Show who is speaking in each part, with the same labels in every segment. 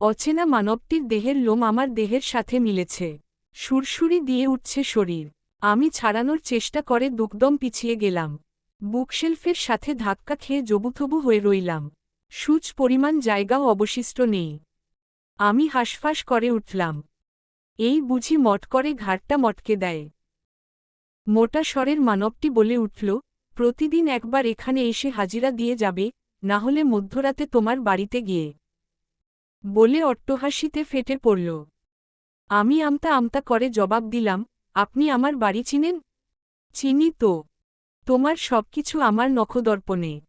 Speaker 1: অচেনা মানবটির দেহের লোম আমার দেহের সাথে মিলেছে। সুরসুরি দিয়ে উঠছে শরীর। আমি ছাড়ানোর চেষ্টা করে দুকদম পিছিয়ে গেলাম। বুকশেলফের সাথে ধাক্কা খেয়ে জবুথবু হয়ে রইলাম। সূচ পরিমাণ জায়গাও অবশিষ্ট নেই। আমি হাসফাস করে উঠলাম। এই বুঝি মট করে ঘাটটা মটকে দেয়। মোটা স্বরের মানবটি বলে উঠল, প্রতিদিন একবার এখানে এসে হাজিরা দিয়ে যাবে, না হলে মধ্যরাতে তোমার বাড়িতে গিয়ে বলে অট্টহাসিতে ফেটে পড়ল। আমি আমতা আমতা করে জবাব দিলাম, আপনি আমার বাড়ি চিনেন? চিনি তো। তোমার সবকিছু আমার নখদর্পণে।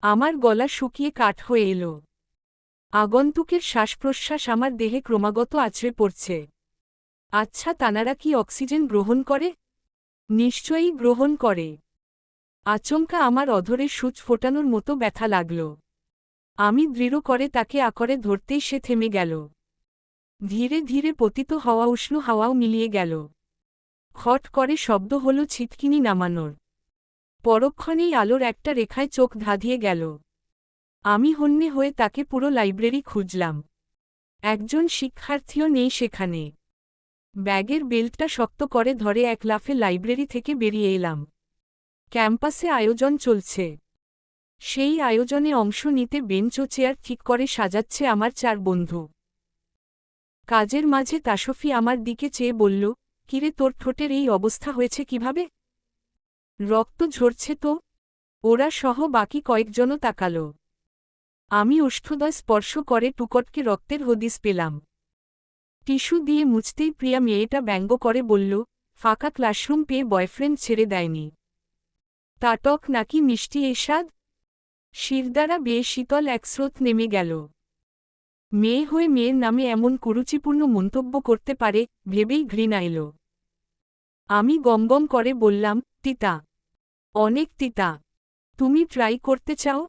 Speaker 1: আমার গলা শুকিয়ে কাঠ হয়ে এলো। আগন্তুকের শ্বাসপ্রশ্বাস আমার দেহে ক্রমাগত আছড়ে পড়ছে। আচ্ছা তানারা কি অক্সিজেন গ্রহণ করে? নিশ্চয়ই গ্রহণ করে। আচমকা আমার অধরে সূচ ফোটানোর মতো ব্যথা লাগল। আমি দৃঢ় করে তাকে আকরে ধরতেই সে থেমে গেল। ধীরে ধীরে পতিত হওয়া উষ্ণ হাওয়াও মিলিয়ে গেল। খট করে শব্দ হল ছিটকিনি নামানোর। পরক্ষণেই আলোর একটা রেখায় চোখ ধাঁধিয়ে গেল। আমি হন্যে হয়ে তাকে পুরো লাইব্রেরি খুঁজলাম। একজন শিক্ষার্থীও নেই সেখানে। ব্যাগের বেল্টটা শক্ত করে ধরে এক লাফে লাইব্রেরি থেকে বেরিয়ে এলাম। ক্যাম্পাসে আয়োজন চলছে। সেই আয়োজনে অংশ নিতে বেঞ্চ ও চেয়ার ঠিক করে সাজাচ্ছে আমার চার বন্ধু। কাজের মাঝে তাসফি আমার দিকে চেয়ে বলল, কিরে তোর ঠোঁটের এই অবস্থা হয়েছে কীভাবে? রক্ত ঝরছে তো? ওরা সহ বাকি কয়েকজনও তাকাল। আমি ওষ্ঠদয় স্পর্শ করে টুকটকে রক্তের হদিস পেলাম। টিস্যু দিয়ে মুছতেই প্রিয়া মেয়েটা ব্যঙ্গ করে বলল, ফাঁকা ক্লাসরুম পেয়ে বয়ফ্রেন্ড ছেড়ে দেয়নি। তাটক নাকি মিষ্টি এসাদ শিরদারা বেয়ে শীতল এক স্রোত নেমে গেল। মেয়ে হয়ে মেয়ের নামে এমন কুরুচিপূর্ণ মন্তব্য করতে পারে ভেবেই ঘৃণা এল আমি গমগম করে বললাম, তিতা, অনেক তিতা, তুমি ট্রাই করতে চাও?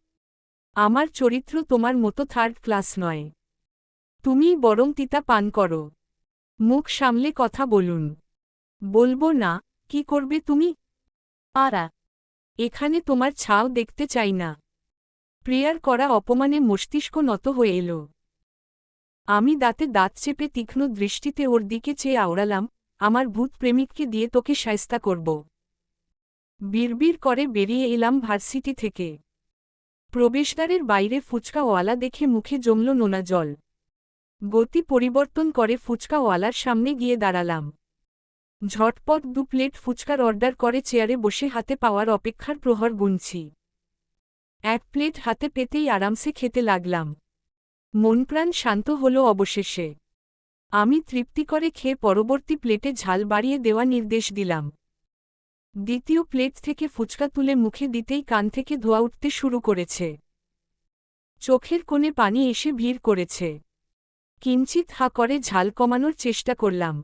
Speaker 1: আমার চরিত্র তোমার মতো থার্ড ক্লাস নয়। তুমি বরং তিতা পান করো। মুখ সামলে কথা বলুন। বলব না, কি করবে তুমি? আরা, এখানে তোমার ছাও দেখতে চাই না। প্রিয়ার করা অপমানে মস্তিষ্ক নত হয়ে এল। আমি দাঁতে দাঁত চেপে তীক্ষ্ণ দৃষ্টিতে ওর দিকে চেয়ে আওড়ালাম, আমার ভূত প্রেমিককে দিয়ে তোকে সায়স্তা করব। বিড়বিড় করে বেরিয়ে এলাম ভার্সিটি থেকে। প্রবেশদ্বারের বাইরে ফুচকাওয়ালা দেখে মুখে জমল নোনা জল। গতি পরিবর্তন করে ফুচকাওয়ালার সামনে গিয়ে দাঁড়ালাম। ঝটপট দু প্লেট ফুচকার অর্ডার করে চেয়ারে বসে হাতে পাওয়ার অপেক্ষার প্রহর গুনছি। এক প্লেট হাতে পেতেই আরামসে খেতে লাগলাম। মনপ্রাণ শান্ত হল অবশেষে। আমি তৃপ্তি করে খেয়ে পরবর্তী প্লেটে ঝাল বাড়িয়ে দেওয়া নির্দেশ দিলাম। দ্বিতীয় প্লেট থেকে ফুচকা তুলে মুখে দিতেই কান থেকে ধোয়া উঠতে শুরু করেছে। চোখের কোণে পানি এসে ভিড় করেছে। কিঞ্চিত হা করে ঝাল কমানোর চেষ্টা করলাম।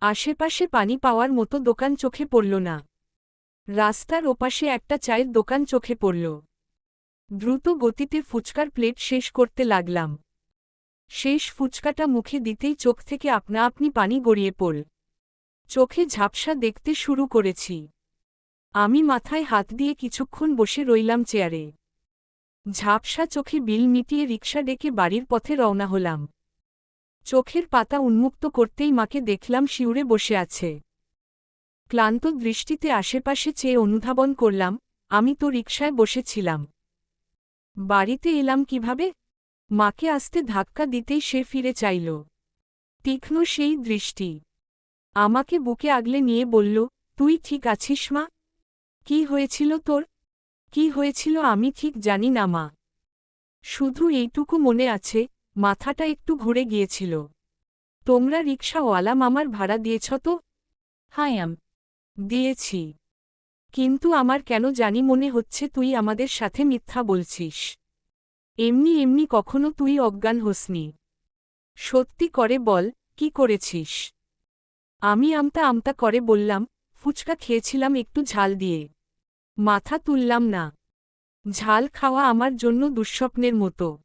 Speaker 1: আশেপাশে পানি পাওয়ার মতো দোকান চোখে পড়ল না। রাস্তার ওপাশে একটা চায়ের দোকান চোখে পড়ল। দ্রুত গতিতে ফুচকার প্লেট শেষ করতে লাগলাম। শেষ ফুচকাটা মুখে দিতেই চোখ থেকে আপনা আপনি পানি গড়িয়ে পড়ল। চোখে ঝাপসা দেখতে শুরু করেছি। আমি মাথায় হাত দিয়ে কিছুক্ষণ বসে রইলাম চেয়ারে। ঝাপসা চোখে বিল মিটিয়ে রিকশা ডেকে বাড়ির পথে রওনা হলাম। চোখের পাতা উন্মুক্ত করতেই মাকে দেখলাম শিউরে বসে আছে। ক্লান্ত দৃষ্টিতে আশেপাশে চেয়ে অনুধাবন করলাম, আমি তো রিকশায় বসেছিলাম। বাড়িতে এলাম কীভাবে? মাকে আসতে ধাক্কা দিতেই সে ফিরে চাইল। তীক্ষ্ণ সেই দৃষ্টি। আমাকে বুকে আগলে নিয়ে বলল, তুই ঠিক আছিস, মা? কি হয়েছিল তোর? কি হয়েছিল আমি ঠিক জানি না, মা। শুধু এইটুকু মনে আছে, মাথাটা একটু ঘুরে গিয়েছিল। তোমরা রিক্সাওয়ালা মামার ভাড়া দিয়েছ তো? হায়াম দিয়েছি। কিন্তু আমার কেন জানি মনে হচ্ছে তুই আমাদের সাথে মিথ্যা বলছিস। এমনি এমনি কখনো তুই অজ্ঞান হোসনি। সত্যি করে বল, কি করেছিস? আমি আমতা আমতা করে বললাম, ফুচকা খেয়েছিলাম একটু ঝাল দিয়ে। মাথা তুললাম না। ঝাল খাওয়া আমার জন্য দুঃস্বপ্নের মতো।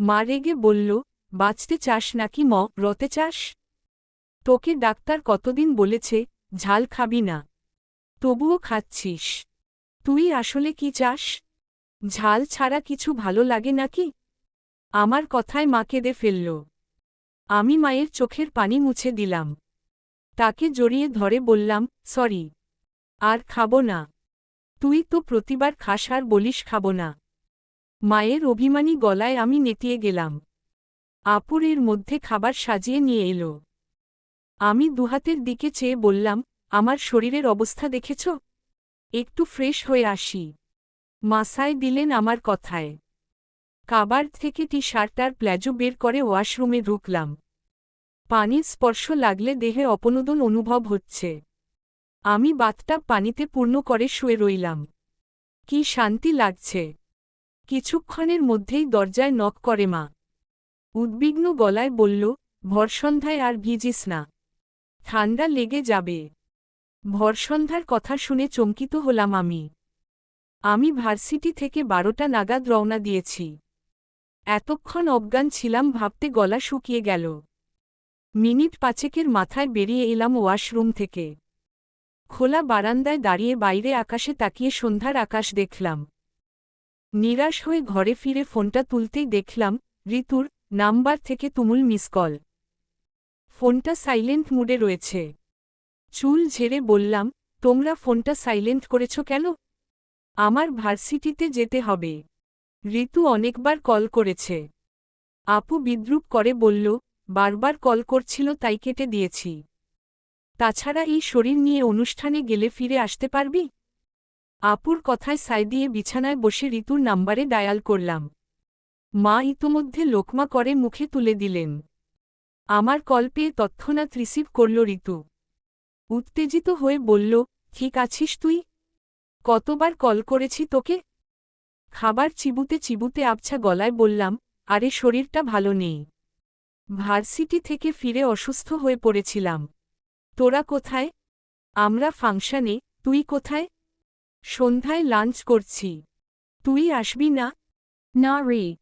Speaker 1: মা রেগে বলল, বাঁচতে চাস নাকি ম, রতে চাস? তোকে ডাক্তার কতদিন বলেছে, ঝাল খাবি না। তবুও খাচ্ছিস। তুই আসলে কি চাস? ঝাল ছাড়া কিছু ভালো লাগে নাকি? আমার কথায় মা কেঁদে ফেলল। আমি মায়ের চোখের পানি মুছে দিলাম। তাকে জড়িয়ে ধরে বললাম, সরি, আর খাব না। তুই তো প্রতিবার খাস আর বলিস খাব না। মায়ের অভিমানী গলায় আমি নেতিয়ে গেলাম। আপুর এর মধ্যে খাবার সাজিয়ে নিয়ে এলো। আমি দুহাতের দিকে চেয়ে বললাম আমার শরীরের অবস্থা দেখেছ? একটু ফ্রেশ হয়ে আসি। মাসায় দিলেন আমার কথায়। কাবার থেকে টি শার্ট আর প্ল্যাজো বের করে ওয়াশরুমে ঢুকলাম। পানির স্পর্শ লাগলে দেহে অপনোদন অনুভব হচ্ছে। আমি বাথটাব পানিতে পূর্ণ করে শুয়ে রইলাম। কি শান্তি লাগছে। কিছুক্ষণের মধ্যেই দরজায় নক করে মা। উদ্বিগ্ন গলায় বলল, ভরসন্ধ্যায় আর ভিজিস না। ঠান্ডা লেগে যাবে। ভরসন্ধ্যার কথা শুনে চমকিত হলাম আমি। আমি ভার্সিটি থেকে বারোটা নাগাদ রওনা দিয়েছি। এতক্ষণ অজ্ঞান ছিলাম ভাবতে গলা শুকিয়ে গেল। মিনিট পাঁচেকের মাথায় বেরিয়ে এলাম ওয়াশরুম থেকে। খোলা বারান্দায় দাঁড়িয়ে বাইরে আকাশে তাকিয়ে সন্ধ্যার আকাশ দেখলাম। নিরাশ হয়ে ঘরে ফিরে ফোনটা তুলতেই দেখলাম, ঋতুর নাম্বার থেকে তুমুল মিস কল। ফোনটা সাইলেন্ট মুডে রয়েছে। চুল ঝেড়ে বললাম, তোমরা ফোনটা সাইলেন্ট করেছ কেন? আমার ভার্সিটিতে যেতে হবে। ঋতু অনেকবার কল করেছে। আপু বিদ্রুপ করে বলল, বারবার কল করছিল, তাই কেটে দিয়েছি। তাছাড়া এই শরীর নিয়ে অনুষ্ঠানে গেলে ফিরে আসতে পারবি? আপুর কথায় সাই দিয়ে বিছানায় বসে ঋতুর নাম্বারে ডায়াল করলাম। মা ইতোমধ্যে লোকমা করে মুখে তুলে দিলেন। আমার কল পেয়ে তৎক্ষণাৎ রিসিভ করল ঋতু। উত্তেজিত হয়ে বলল, ঠিক আছিস তুই? কতবার কল করেছি তোকে? খাবার চিবুতে চিবুতে আবছা গলায় বললাম, আরে শরীরটা ভালো নেই। ভার্সিটি থেকে ফিরে অসুস্থ হয়ে পড়েছিলাম। তোরা কোথায়? আমরা ফাংশনে, তুই কোথায়? সন্ধ্যায় লাঞ্চ করছি। তুই আসবি না? না রে।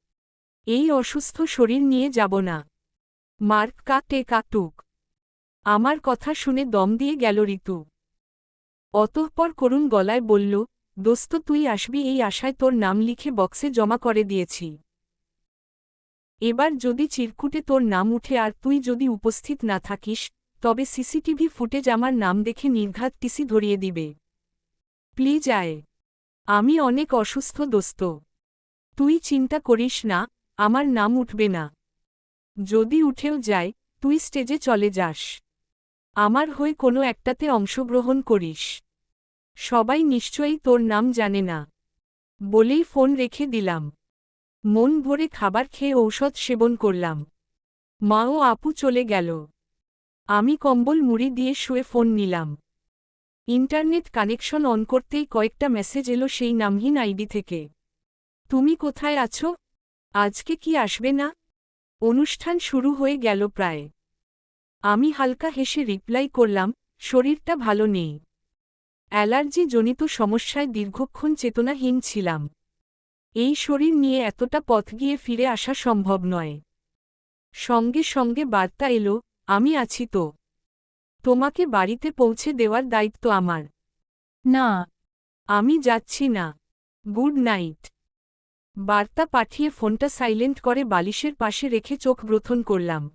Speaker 1: এই অসুস্থ শরীর নিয়ে যাব না। মার্ক কাটে কাটুক। আমার কথা শুনে দম দিয়ে গেল ঋতু। অতঃপর করুণ গলায় বলল, দোস্ত, তুই আসবি এই আশায় তোর নাম লিখে বক্সে জমা করে দিয়েছি। এবার যদি চিরকুটে তোর নাম উঠে আর তুই যদি উপস্থিত না থাকিস, তবে সিসিটিভি ফুটেজ আমার নাম দেখে নির্ঘাত টিসি ধরিয়ে দিবে। প্লিজ আয়। আমি অনেক অসুস্থ, দোস্ত। তুই চিন্তা করিস না, আমার নাম উঠবে না। যদি উঠেও যায়, তুই স্টেজে চলে যাস। আমার হয়ে কোনো একটাতে অংশগ্রহণ করিস। সবাই নিশ্চয়ই তোর নাম জানে না। বলেই ফোন রেখে দিলাম। মন ভরে খাবার খেয়ে ঔষধ সেবন করলাম। মা ও আপু চলে গেল। আমি কম্বল মুড়ি দিয়ে শুয়ে ফোন নিলাম। ইন্টারনেট কানেকশন অন করতেই কয়েকটা মেসেজ এলো সেই নামহীন আইডি থেকে। তুমি কোথায় আছো? আজকে কি আসবে না? অনুষ্ঠান শুরু হয়ে গেল প্রায়। আমি হালকা হেসে রিপ্লাই করলাম, শরীরটা ভালো নেই। অ্যালার্জি জনিত সমস্যায় দীর্ঘক্ষণ চেতনাহীন ছিলাম। এই শরীর নিয়ে এতটা পথ গিয়ে ফিরে আসা সম্ভব নয়। সঙ্গে সঙ্গে বার্তা এলো, আমি আছি তো। তোমাকে বাড়িতে পৌঁছে দেওয়ার দায়িত্ব আমার। না, আমি যাচ্ছি না। Good night. বার্তা পাঠিয়ে ফোনটা সাইলেন্ট করে বালিশের পাশে রেখে চোখ গ্রথন করলাম।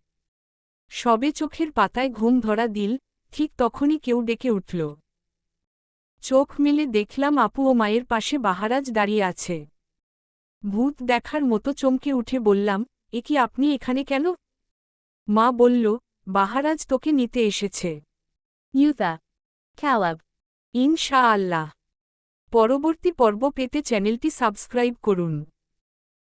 Speaker 1: সবে চোখের পাতায় ঘুম ধরা দিল ঠিক তখনই কেউ ডেকে উঠল। চোখ মেলে দেখলাম আপু ও মায়ের পাশে বাহারাজ দাঁড়িয়ে আছে। ভূত দেখার মতো চমকে উঠে বললাম এ কি আপনি এখানে কেন? মা বলল বাহারাজ তোকে নিতে এসেছে। ইউতা ক্যালাব ইনশা আল্লাহ পরবর্তী পর্ব পেতে চ্যানেলটি সাবস্ক্রাইব করুন।